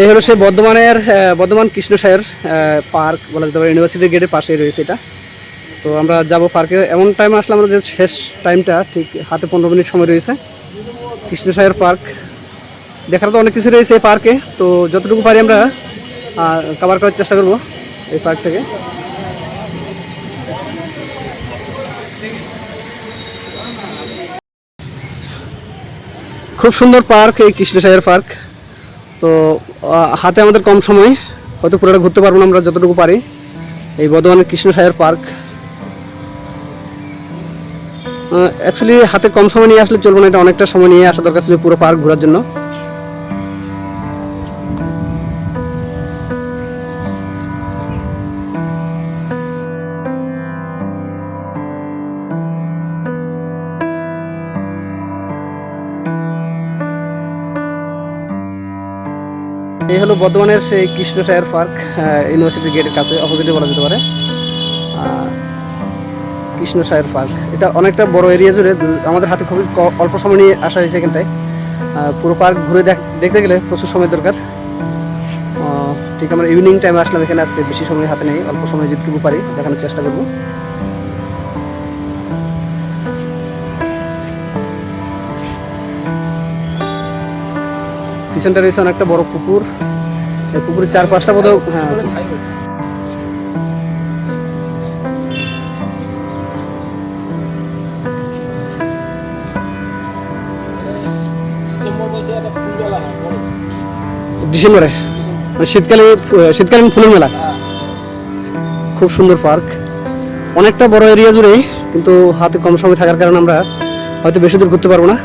এই হলো সেই বর্ধমানের বর্ধমান কৃষ্ণসায়ের পার্ক, বলা যেতে পারে ইউনিভার্সিটির গেটের পাশেই রয়েছে এটা। তো আমরা যাব পার্কে। এমন টাইম আসলাম আমরা যে শেষ টাইমটা ঠিক হাতে পনেরো মিনিট সময় রয়েছে। কৃষ্ণসায়ের পার্ক। দেখার তো অনেক কিছু রয়েছে এই পার্কে। তো যতটুকু পারি আমরা কভার করার চেষ্টা করব এই পার্ক থেকে। খুব সুন্দর পার্ক এই কৃষ্ণসাগর পার্ক। তো হাতে আমাদের কম সময়, হয়তো পুরোটা ঘুরতে পারব না আমরা যতটুকু পারি। এই বর্ধমানের কৃষ্ণসাগর পার্ক। অ্যাকচুয়ালি হাতে কম সময় নিয়ে আসলে চলবো না, এটা অনেকটা সময় নিয়ে আসা দরকার ছিল পুরো পার্ক ঘোরার জন্য। এই হলো বর্ধমানের সেই কৃষ্ণসাগর পার্ক ইউনিভার্সিটির গেটের কাছে অপোজিটে বলা যেতে পারে। আহ, কৃষ্ণসাগর পার্ক। এটা অনেকটা বড় এরিয়া জুড়ে আমাদের হাতে খুবই অল্প সময় নিয়ে আসা হয়েছে এখানটায়। পুরো পার্ক ঘুরে দেখ- দেখতে গেলে প্রচুর সময় দরকার। ঠিক আমরা ইভিনিং টাইমে আসলাম এখানে আজকে বেশি সময় হাতে নেই অল্প সময় যেটুকু পারি দেখানোর চেষ্টা করব। পিছনটা রয়েছে অনেকটা বড় পুকুর। এই পুকুরের চার পাঁচটা বোধ হ্যাঁ। ডিসেম্বরে। মানে শীতকালে, শীতকালীন ফুলের মেলা। খুব সুন্দর পার্ক। অনেকটা বড় এরিয়া জুড়েই, কিন্তু হাতে কম সময় থাকার কারণে আমরা হয়তো বেশি দূর ঘুরতে পারব না।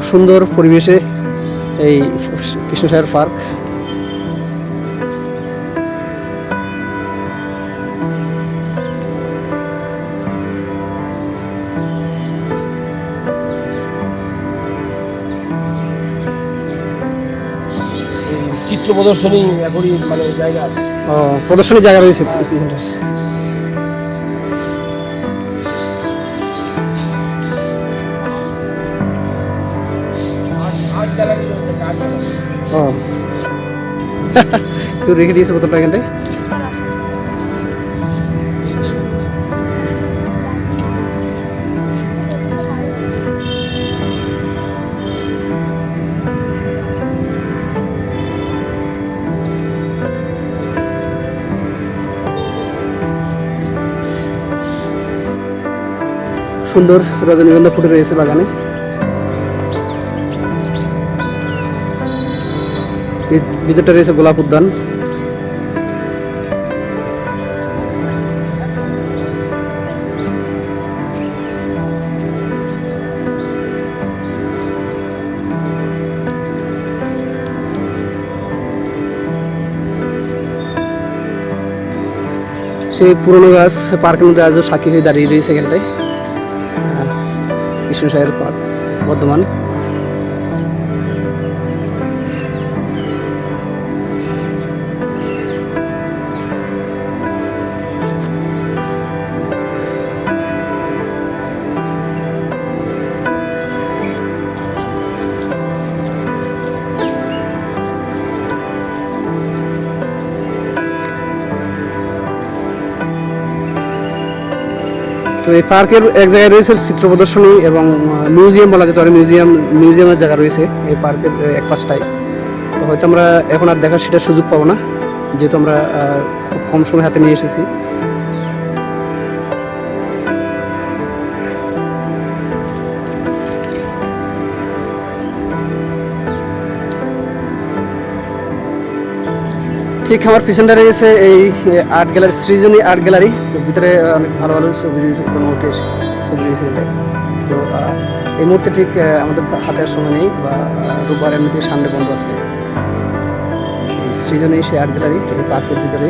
খুব সুন্দর পরিবেশে এই কৃষ্ণসাগর পার্ক। চিত্র প্রদর্শনী এখনই মানে জায়গা প্রদর্শনী জায়গা রয়েছে। ও কেউ রেখে দিয়েছে বোতলটা এখানটায় সুন্দর রজনীগন্ধা ফুটে রয়েছে বাগানে ভিতরটা রয়েছে গোলাপ উদ্যান। সেই পুরনো গাছ পার্কের মধ্যে আজও সাক্ষী হয়ে দাঁড়িয়ে রয়েছে এখানটায়। কৃষ্ণসাগর পার্ক বর্ধমান। তো এই পার্কের এক জায়গায় রয়েছে চিত্র প্রদর্শনী এবং মিউজিয়াম বলা যেতে পারে, মিউজিয়াম, মিউজিয়ামের জায়গা রয়েছে এই পার্কের এক পাশটায়। তো হয়তো আমরা এখন আর দেখার সেটা সুযোগ পাবো না, যেহেতু আমরা খুব কম সময় হাতে নিয়ে এসেছি। ঠিক আমার পিছনটা রয়েছে এই art gallery Srijani art gallery তো ভিতরে অনেক ভালো ভালো ছবি রয়েছে কোনো মুহূর্তে ছবি রয়েছে এটা তো এই মুহূর্তে ঠিক আমাদের হাতের সময় নেই, বা রোববার এমনিতে সামনে বন্ধ আছে। সৃজনী সেই আর্ট গ্যালারি পার্কের ভিতরে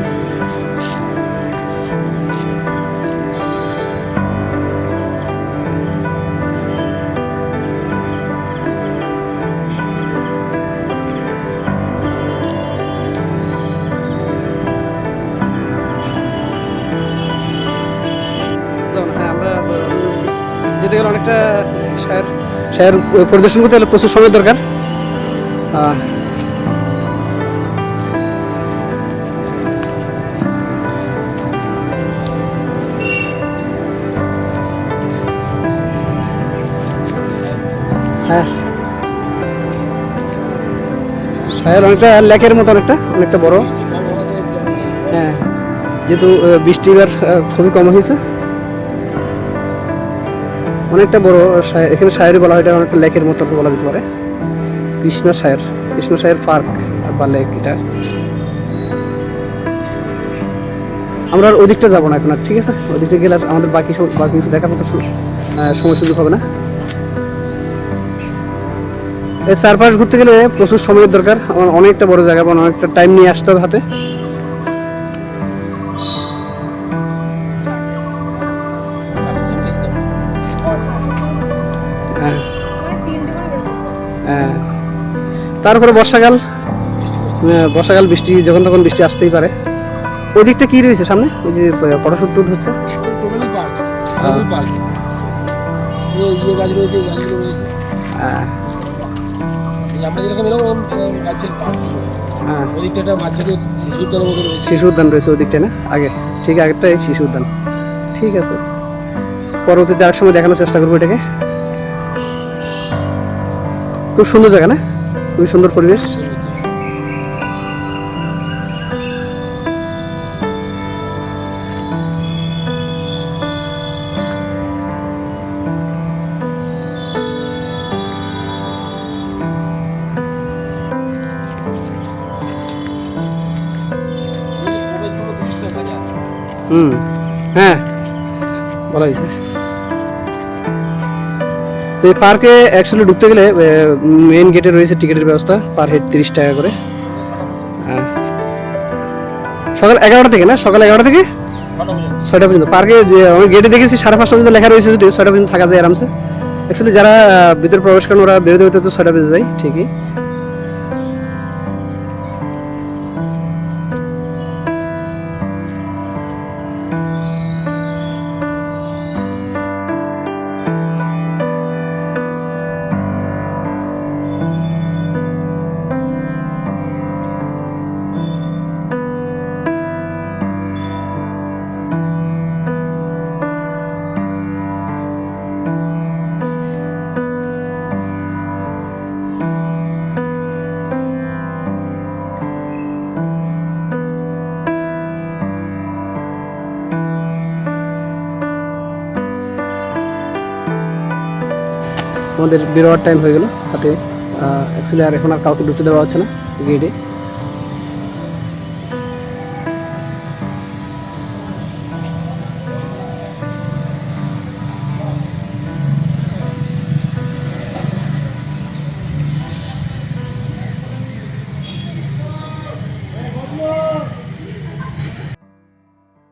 গেলে অনেকটা শায়ের শায়ের পরিদর্শন করতে প্রচুর সময় দরকার। হ্যাঁ। শায়ের অনেকটা লেকের মতো, অনেকটা অনেকটা বড়। হ্যাঁ যেহেতু বৃষ্টি এবার খুবই কম হয়েছে। অনেকটা বড় এখানে শায়েরি বলা হয়, এটা অনেকটা লেকের মতো বলা যেতে পারে। কৃষ্ণ শায়ের কৃষ্ণ শায়ের পার্ক বা লেক এটা। আমরা আর ওদিকটা যাব না এখন আর, ঠিক আছে? ওদিকটা গেলে আমাদের বাকি বাকি কিছু দেখার মতো সময় সুযোগ হবে না। এই চারপাশ ঘুরতে গেলে প্রচুর সময়ের দরকার, আমার অনেকটা বড় জায়গা এবং অনেকটা টাইম নিয়ে আসতে হবে হাতে। তারপরে বর্ষাকাল। হ্যাঁ, বর্ষাকাল বৃষ্টি যখন তখন বৃষ্টি আসতেই পারে। ওই দিকটা কি রয়েছে সামনে? ওই যে ফটোশুট টুট হচ্ছে। হ্যাঁ। হ্যাঁ হ্যাঁ শিশু উদ্যান রয়েছে ওই দিকটা না? আগে ঠিক আগেরটাই শিশু উদ্যান ঠিক আছে। পরবর্তীতে আর সময় দেখানোর চেষ্টা করব এটাকে। খুব সুন্দর জায়গা না? খুবই সুন্দর পরিবেশ। হুম। হ্যাঁ। বলা হয়েছে। তো এই পার্কে অ্যাকচুয়ালি ঢুকতে গেলে মেন গেটে রয়েছে টিকিটের ব্যবস্থা পার হেড তিরিশ টাকা করে। সকাল এগারোটা থেকে না? সকাল এগারোটা থেকে? ছয়টা পর্যন্ত। পার্কে যে আমি গেটে দেখেছি, সাড়ে পাঁচটা পর্যন্ত লেখা রয়েছে যদি ছয়টা পর্যন্ত থাকা যায় আরামসে। অ্যাকচুয়ালি যারা ভিতরে প্রবেশ করেন, ওরা বেরোতে বেরোতে তো ছয়টা বেজে যায়, ঠিকই। আমাদের বেরোয়ার টাইম হয়ে গেল। তাতে অ্যাকচুয়ালি আর এখন আর কাউকে ঢুকতে দেওয়া হচ্ছে না গেটে